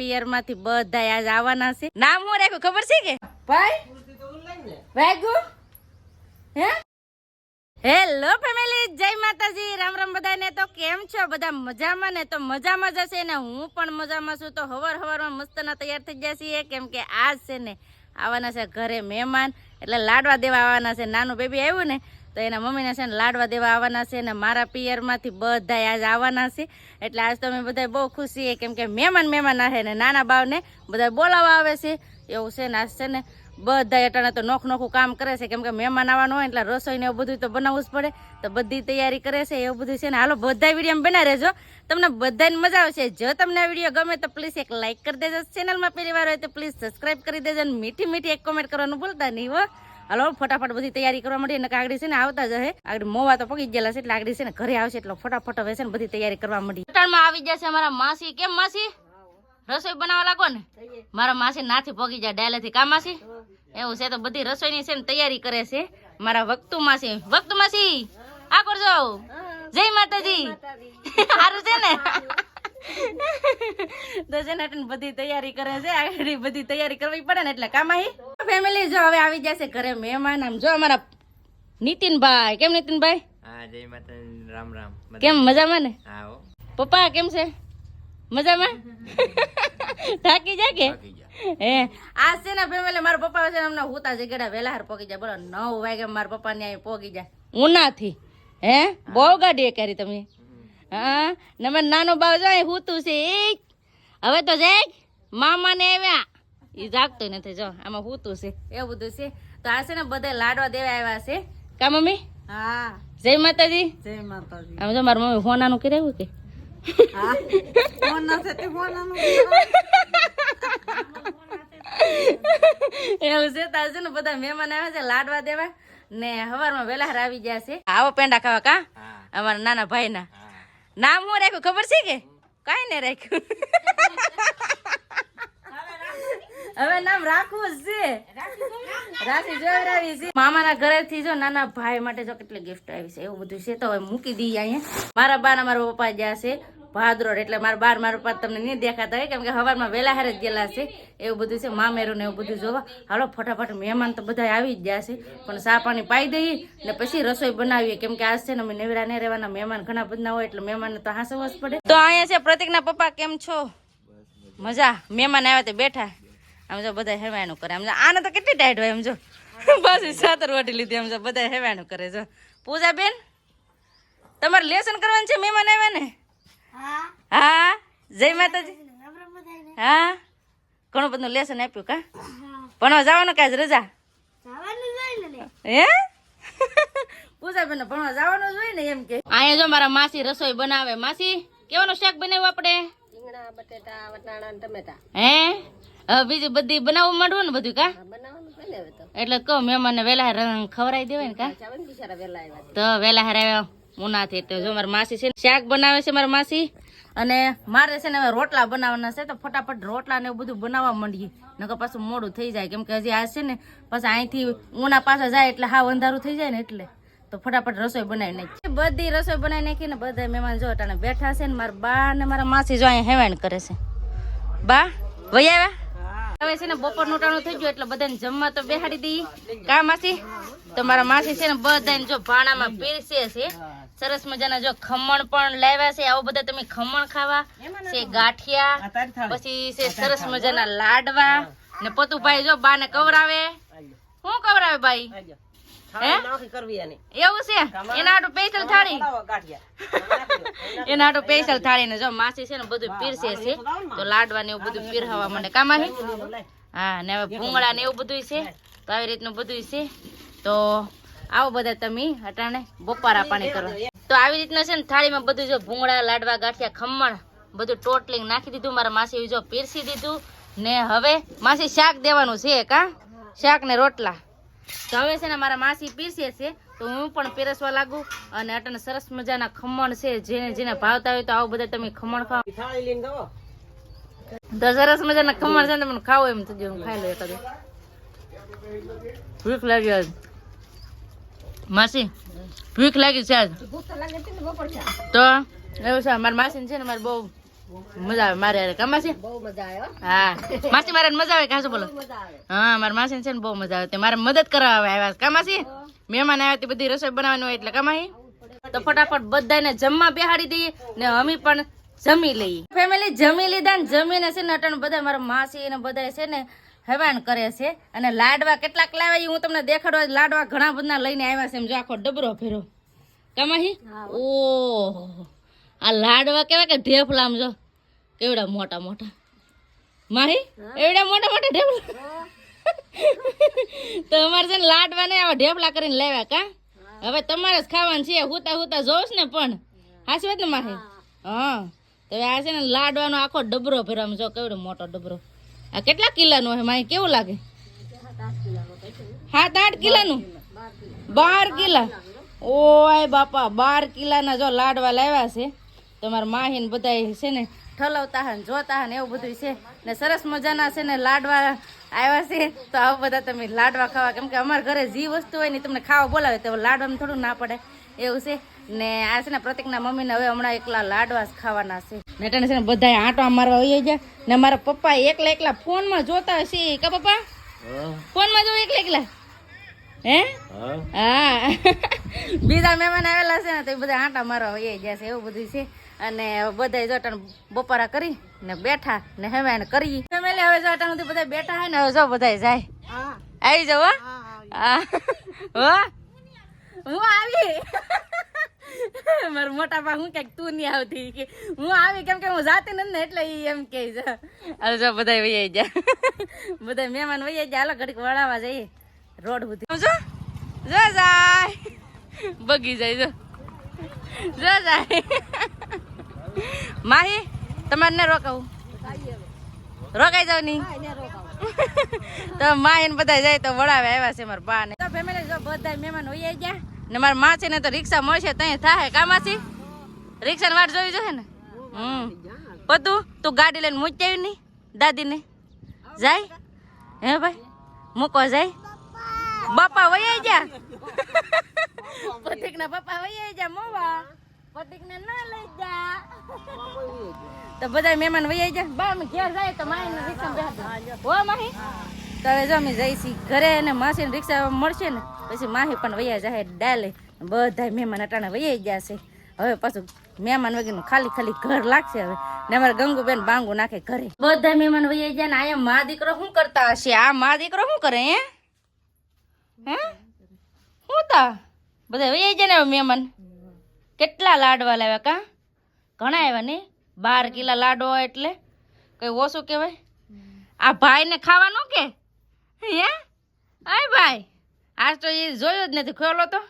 પિયરમાંથી બધા આજ આવવાના છે. નામ હું રાખ્યું? ખબર છે કે? ભાઈ? વાગ્યુ હે? હેલો ફેમિલી જય માતાજી. રામ રામ બધાને. તો કેમ છો? બધા મજામાં ને? તો મજામાં જ હશે ને? હું પણ મજામાં છું. તો હવાર હવારમાં મસ્ત ના તૈયાર થઈ ગયા છીએ. કેમ કે આજ છે ને આવવાના છે ઘરે મહેમાન. એટલે લાડવા દેવા આવવાના છે. નાનું બેબી આવ્યું ને તો એના મમ્મીને છે ને લાડવા દેવા આવવાના છે ને મારા પિયરમાંથી બધા આજ આવવાના છે. એટલે આજ તો અમે બધા બહુ ખુશ છીએ. કેમ કે મહેમાન મહેમાન આવે ને નાના બાવને બધા બોલાવવા આવે છે. એવું છે ને આજ છે ને બધા અટાણે તો નોખ નોખું કામ કરે છે. કેમ કે મહેમાન આવવાનું હોય એટલે રસોઈને એવું બધું તો બનાવવું જ પડે. તો બધી તૈયારી કરે છે. એવું બધું છે ને હાલો બધા વીડિયો બના રહેજો. તમને બધાને મજા આવશે. જો તમને વીડિયો ગમે તો પ્લીઝ એક લાઇક કરી દેજો. ચેનલમાં પહેલી વાર હોય તો પ્લીઝ સબસ્ક્રાઈબ કરી દેજો. અને મીઠી મીઠી એક કોમેન્ટ કરવાનું ભૂલતા નહીં હો. હાલો, ફટાફટ બધી તૈયારી કરવા માટે અને આગળ છે ને આવતા જ હે. આગળ મોવા તો પગી ગયેલા છે એટલે આગળ છે ને ઘરે આવશે એટલે ફટાફટ હવે છે ને બધી તૈયારી કરવા માંડી. માં આવી જશે અમારા માસી. કેમ માસી? રસોઈ બનાવવા લાગો ને? મારા માસી નાથી પગી જાય, ડાયલેથી. કા માસી? એવું છે તો બધી રસોઈની છે ને તૈયારી કરે છે. મારા વક્તુ માસી. વક્તુ માસી, આ કરજો. જય માતાજી. સારું છે ને? તો બધી તૈયારી કરે છે. આગળ બધી તૈયારી કરવી પડે ને એટલે કામાહી ફેમિલી જો હવે આવી જશે ઘરે મહેમાન આમ જો અમારા નીતિનભાઈ. કેમ નીતિનભાઈ? હા જય માતા રામ રામ. કેમ મજામાં ને? હા પપ્પા કેમ છે? મજામાં? થાકી જા કે? હે આ છે ને ફેમિલી મારા પપ્પા છે હમણાં હુતા જગ્યા વહેલા હાર પોગી જાય બોલો નવ વાગે મારા પપ્પા ને અહીં પોગી જાય ઉનાથી. હે બહુ ગાડી કરી તમે. હા ને નાનો બાવ જાય હુતું છે. હવે તો જાય મામા ને આવ્યા. એ જાગતો નથી જો આમાં હુતું છે. એવું બધું છે. તો આ છે ને બધા લાડવા દેવા આવ્યા છે. કા મમ્મી? હા. જય માતાજી. જય માતાજી. આમ જો મારા મમ્મી હોનાનું કરાવ્યું કે? એવું છે છે ને બધા મહેમાન આવ્યા છે લાડવા દેવા. ને હવારમાં વેલા આવી ગયા છે. આવો પેંડા ખાવા કા? અમારા નાના ભાઈના. ના નામ હું રાખ્યું ખબર છે કે? કાઈ ને રાખ્યું. હવે નામ રાખવું જ છે. રાખી જોવડાવી છે. મામાના ઘરેથી જો નાના ભાઈ માટે જો કેટલી ગિફ્ટ આવી છે એવું બધું છે તો હવે મૂકી દઈએ અહીંયા. મારા બા મારા પપ્પા ગયા છે ભાદરોડ એટલે મારા બાર મારા પપ્પા તમને નહીં દેખાતા હોય કેમ કે હવારમાં વહેલા હારે જ ગયેલા છે. એવું બધું છે મામેરું ને એવું બધું જોવા. હાલો ફટાફટ મહેમાન તો બધા આવી જ ગયા છે. પણ સા પાણી પાઈ દઈએ ને પછી રસોઈ બનાવીએ. કેમ કે આજ છે ને અમે નેવરા નહીં રહેવાના મહેમાન ઘણા બધા હોય એટલે મહેમાનને તો હાંસવવા જ પડે. તો અહીંયા છે પ્રતિકના પપ્પા કેમ છો? મજા? મહેમાન આવ્યા તે બેઠા. આમ જો બધા હેવાણું કરે. આમ જો આને તો કેટલી ટાઈટ હોય એમ જો. બસ સાતર વાટી લીધી આમ જો બધા હેવાણું કરે જો. પૂજા બેન તમારે લેસન કરવાનું છે? મહેમાન આવ્યા ને? હા. જય માતાજી. હા? ઘણું બધું લેસન આપ્યું કા? ભણવા જવાનું કે આજ રજા? હે? પૂજા બેન ભણવા જવાનું જોઈએ ને એમ કે. અહીંયા જો મારા માસી રસોઈ બનાવે. માસી કેવાનું શાક બનાવ્યું આપણે? રીંગણા બટેટા વટાણા ટમેટા. હે? હવે બીજું બધી બનાવવા માંડવું ને બધું કા? એટલે કહો મહેમાનને વહેલા રંગ ખવડાવી દેવાય ને કા? તો વેલા આવ્યા હારે ઉનાથી તો જો મારી માસી છે શાક બનાવે છે મારી માસી. અને મારે છે ને હવે રોટલા બનાવવાના છે તો ફટાફટ રોટલા ને એવું બધું બનાવવા માંડીએ. નકર પાછું મોડું થઈ જાય. કેમ કે હજી આ છે ને પાછા અહીંથી ઉના પાછા જાય એટલે હા અંધારું થઈ જાય ને એટલે. તો ફટાફટ રસોઈ બનાવી નાખી બધી રસોઈ બનાવી નાખી ને બધા મહેમાન જો અટાણે બેઠા છે ને મારા બા ને મારા માસી જો અહીંયા હેવાણ કરે છે. બા વૈયા આવ્યા? હવે છે ને બપોરનું ટાણું થઈ ગયું એટલે બધાને જમવા તો બેહાડી દઈએ. કા માસી? તો મારા માસી છે ને બધાને જો ભાણામાં પીરસે છે. સરસ મજાના જો ખમણ પણ લાવ્યા છે. આવું બધા તમે ખમણ ખાવા. છે ગાંઠિયા પછી છે સરસ મજાના લાડવા. ને પતુભાઈ જો બાને કવરાવે. શું કવરાવે ભાઈ? હે? કરવી આની એવું છે? એના હાટુ સ્પેશિયલ થાળી? એના હાટુ સ્પેશિયલ થાળી ને જો માસી છે ને બધું પીરસે છે. તો લાડવા ને એવું બધું પીરહવા માંડે. કામાહી હા ને હવે ભૂંગળા ને એવું બધું છે. તો આવી રીતનું બધું છે. તો આવો બધા તમે અટાણે બપોરા પાણી કરો તો આવી રીતના છે ને થાળીમાં બધું જો ભૂંગળા લાડવા ગાંઠિયા ખમણ બધું ટોટલિંગ નાખી દીધું. મારા માસી જો પીરસી દીધું. ને હવે માસી શાક દેવાનું છે કા શાક ને રોટલા. તો હવે છે ને મારા માસી પીરસે છે તો હું પણ પીરસવા લાગુ અને અટાણે સરસ મજાના ખમણ છે જેને જેને ભાવતા હોય તો આવું બધા તમે ખમણ ખાઓ. થાળી લઈને ગયો તો સરસ મજાના ખમણ છે ને મને ખાવ એમ થઈ હું ખાઈ લઉં એકાદું. ભૂખ લાગી આજ. માસી ભૂખ લાગી છે આજ. તો એવું છે મારા માસી છે ને મારે બહુ મજા આવે મારે અરે કા માસી? બહુ મજા આવે હા. માસી મારે મજા આવે કાસો બોલો? હા મારા માસી છે ને બહુ મજા આવે. તે મારે મદદ કરવા આવે આવ્યા છે. કા માસી? મહેમાન આવ્યા તે બધી રસોઈ બનાવવાની હોય એટલે. કા તો ફટાફટ બધાને જમવા બેહાડી દઈએ ને અમે પણ જમી લઈએ. ફેમિલી જમી લીધા ને જમીને છે ને અટણ બધા મારા માસી ને બધા છે ને હેવાન કરે છે. અને લાડવા કેટલાક લાવ્યા હું તમને દેખાડવા લાડવા ઘણા બધા લઈને આવ્યા છે એમ જો આખો ડબરો ફેરો. કામાહી ઓ આ લાડવા કેવા કે ઢેફલા આમ જો. કેવડા મોટા મોટા. માહી એવડા મોટા મોટા ઢેબલા. તો અમારે છે ને લાડવા ને આવા ઢેબલા કરીને લેવા કા? હવે તમારે જ ખાવાનું છે હુતા હુતા જોઉં ને પણ. હાચી વાત ને માહી? હા. તો આ છે ને લાડવાનો આખો ડબરો ભરવામાં જો કેવડો મોટો ડબરો. આ કેટલા કિલ્લાનો હે માહી? કેવું લાગે? સાત આઠ કિલ્લાનું બાર કિલ્લા ઓય બાપા બાર કિલ્લાના જો લાડવા લાવ્યા છે. તમારા માહી ને બધા છે ને ઠલવતા હન જોતા હન એવું બધું છે. ને સરસ મજાના છે ને લાડવા આવ્યા છે. તો આવો બધા તમે લાડવા ખાવા. કેમ કે અમારા ઘરે જે વસ્તુ હોય ને તમને ખાવા બોલાવે તો લાડવામાં થોડું ના પડે. એવું છે. ને આ છે ને પ્રતિકના મમ્મીને હવે હમણાં એકલા લાડવા જ ખાવાના છે. ને છે ને બધા આંટો મારવા હોય જાય ને મારા પપ્પા એકલા એકલા ફોનમાં જોતા હશે. કા પપ્પા? ફોનમાં જો એકલા એકલા. હે? હા. બીજા મહેમાન આવેલા છે ને તો એ બધા આંટા મારવા હોય જાય છે. એવું બધું છે. અને બધા જોટણ બપોરા કરી ને બેઠા ને હેમે એને કરી. ફેમિલી હવે જોટણ સુધી બધા બેઠા હે ને હવે જો બધા જાય. આવી જાવ હો. હું આવી મારા મોટા પા હું ક્યાંક તું નહીં આવતી કે હું આવી કેમ કે હું જાતી નથી ને એટલે એ એમ કે હવે જો બધા વહી જા બધા મહેમાન વહી જાય હાલો ઘડીક વળાવવા જઈએ રોડ સુધી. જો. જો જાય. બગી જાય જો. જો જાય. માહી તમારે ને રોકાવું? રોકાઈ જાવ નહીં? તો માહી બધા જાય તો વડાવે આવ્યા છે મારા બા ને. ફેમિલી જો બધા મહેમાન હોઈ ગયા. ને મારા માં છે ને તો રિક્ષા મળશે ત્યાં થાય કામાસી રિક્ષા વાટ જોવી જોઈએ ને? હમ. બધું? તું ગાડી લઈને મૂકી આવી નહીં દાદીને? જાય? હે ભાઈ? મૂકો જાય? બાપા વૈયા ગયા? પથિક ના પપ્પા વહી ગયા મોવા. જા તો બધા મહેમાન વૈયા જાય બા અમે ઘેર જાય તો માહી ને રિક્ષા બેહાડી હો માહી? તો હવે જો અમે જઈશી ઘરે અને માસી ને રિક્ષા મળશે ને પછી માહી પણ વૈયા જાય ડાલે. બધા મહેમાન અટાણે વૈયા ગયા છે. હવે પાછું મહેમાન વગેરેનું ખાલી ખાલી ઘર લાગશે હવે. ને અમારે ગંગુબેન બાંગુ નાખે ઘરે. બધા મહેમાન વૈયા ગયા ને અહીંયા મા દીકરો શું કરતા હશે? આ મા દીકરો શું કરે હે? હે? શું તા? બધા વૈયા ગયા ને મહેમાન? કેટલા લાડવા લાવ્યા કા? ઘણા આવ્યા ને? બાર કિલા લાડો એટલે? કઈ ઓછું કહેવાય? આ ભાઈને ખાવાનું કે? હે? આય ભાઈ, આજ તો એ જોયો જ નથી, ખોલો તો.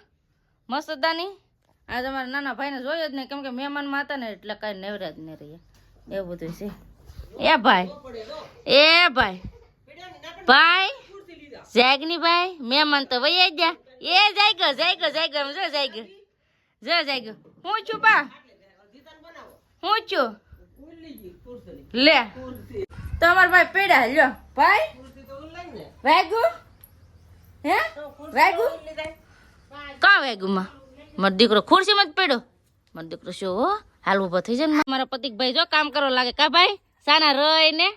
મસ્તદાની આજ અમારા નાના ભાઈને જોયો જ નહીં, કેમ કે મહેમાનમાં હતા ને, એટલે કાંઈ નેવરા જ નહીં રહ્યા એવું બધું છે. એ ભાઈ એ ભાઈ. ભાઈ, જાગની ભાઈ, મહેમાન તો વૈયા ગયા. એ જાય ગયો જાય ગયો જાય ગયો જો જાય ગયો હું લે. તમારા ભાઈ પેડા લ્યો. ભાઈ? વાગુ? દીકરો ખુરશીમાં જ પડ્યો. મારો શું, હો? હાલ ઊભો થઈ જાય ને મારા પતિક ભાઈ જો કામ કરવા લાગે. કા ભાઈ? સાના રય ને?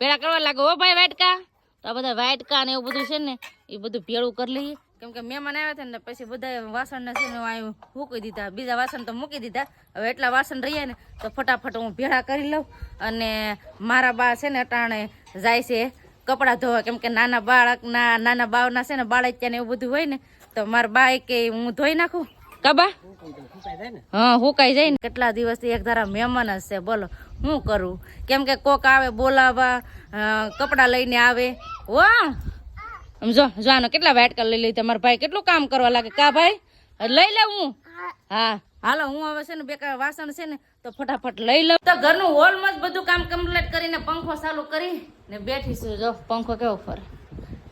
પેડા કરવા લાગે, હો ભાઈ વાટકા તો આ બધા વાટકા ને એવું બધું છે ને, એ બધું ભેળું કરી લઈએ. કેમ કે મહેમાન આવ્યા હતા ને પછી બધા વાસણ ને છે ને મૂકી દીધા. બીજા વાસણ તો મૂકી દીધા. હવે એટલા વાસણ રહ્યા ને તો ફટાફટ હું ભેળા કરી લઉં અને મારા બા છે ને અટાણે જાય છે કપડાં ધોવા. કેમ કે નાના બાળકના નાના બાવના છે ને બાળક ને એવું બધું હોય ને તો મારા બા કે હું ધોઈ નાખું. કબા હા હુકાઈ જાય ને. કેટલા દિવસથી એક ધારા મહેમાન જ છે. બોલો હું કરું? કેમ કે કોક આવે બોલાવવા અ, કપડાં લઈને આવે. વાહ! આમ જો જો આનો કેટલા વાટકા લઈ લઈ, તમારા ભાઈ કેટલું કામ કરવા લાગે? કા ભાઈ? લઈ લઉં હું. હા. હાલો, હું હવે છે ને બે વાસણ છે ને, તો ફટાફટ લઈ લઉં. તો ઘરનું હોલમાં જ બધું કામ કમ્પ્લીટ કરીને પંખો ચાલુ કરી ને બેઠી છું જો, પંખો કેવો ફરે.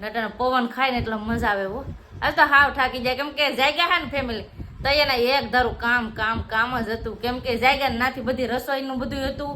નટાને પવન ખાય ને એટલે મજા આવે હો. આજ તો હાવ થાકી જાય. કેમ કે જાગ્યા હા ને ફેમિલી તો એના એક ધારું કામ કામ કામ જ હતું. કેમ કે જાગ્યા નાથી બધી રસોઈનું બધું હતું.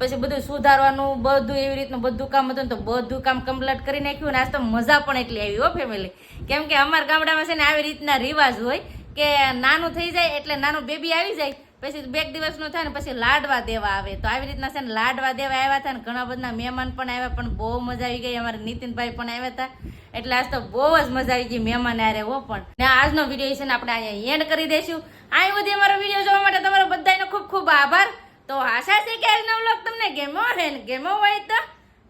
પછી બધું સુધારવાનું, બધું એવી રીતનું બધું કામ હતું ને તો બધું કામ કમ્પ્લીટ કરી નાખ્યું ને આજ તો મજા પણ એટલી આવી હો ફેમિલી કેમ કે અમારા ગામડામાં છે ને આવી રીતના રિવાજ હોય કે નાનું થઈ જાય એટલે નાનું બેબી આવી જાય, પછી બે દિવસનું થાય ને પછી લાડવા દેવા આવે. તો આવી રીતના છે ને લાડવા દેવા આવ્યા હતા ને ઘણા બધા મહેમાન પણ આવ્યા, પણ બહુ મજા આવી ગઈ. અમારા નીતિનભાઈ પણ આવ્યા હતા. એટલે આજ તો બહુ જ મજા આવી ગઈ મહેમાન આરે હો પણ. ને આજનો વીડિયો છે ને આપણે અહીંયા એન્ડ કરી દઈશું. આ બધી અમારો વીડિયો જોવા માટે તમારો બધાનો ખૂબ ખૂબ આભાર. તો આશા છે કે આજનો વ્લોગ તમને ગેમો હે ને ગેમો હોય તો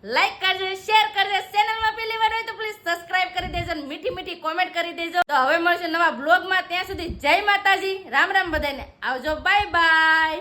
લાઈક કરજો શેર કરજો. ચેનલમાં પહેલી વાર હોય તો પ્લીઝ સબસ્ક્રાઇબ કરી દેજો અને મીઠી મીઠી કોમેન્ટ કરી દેજો. તો હવે મળશે નવા બ્લોગમાં ત્યાં સુધી જય માતાજી. રામ રામ બધાને. આવજો. Bye bye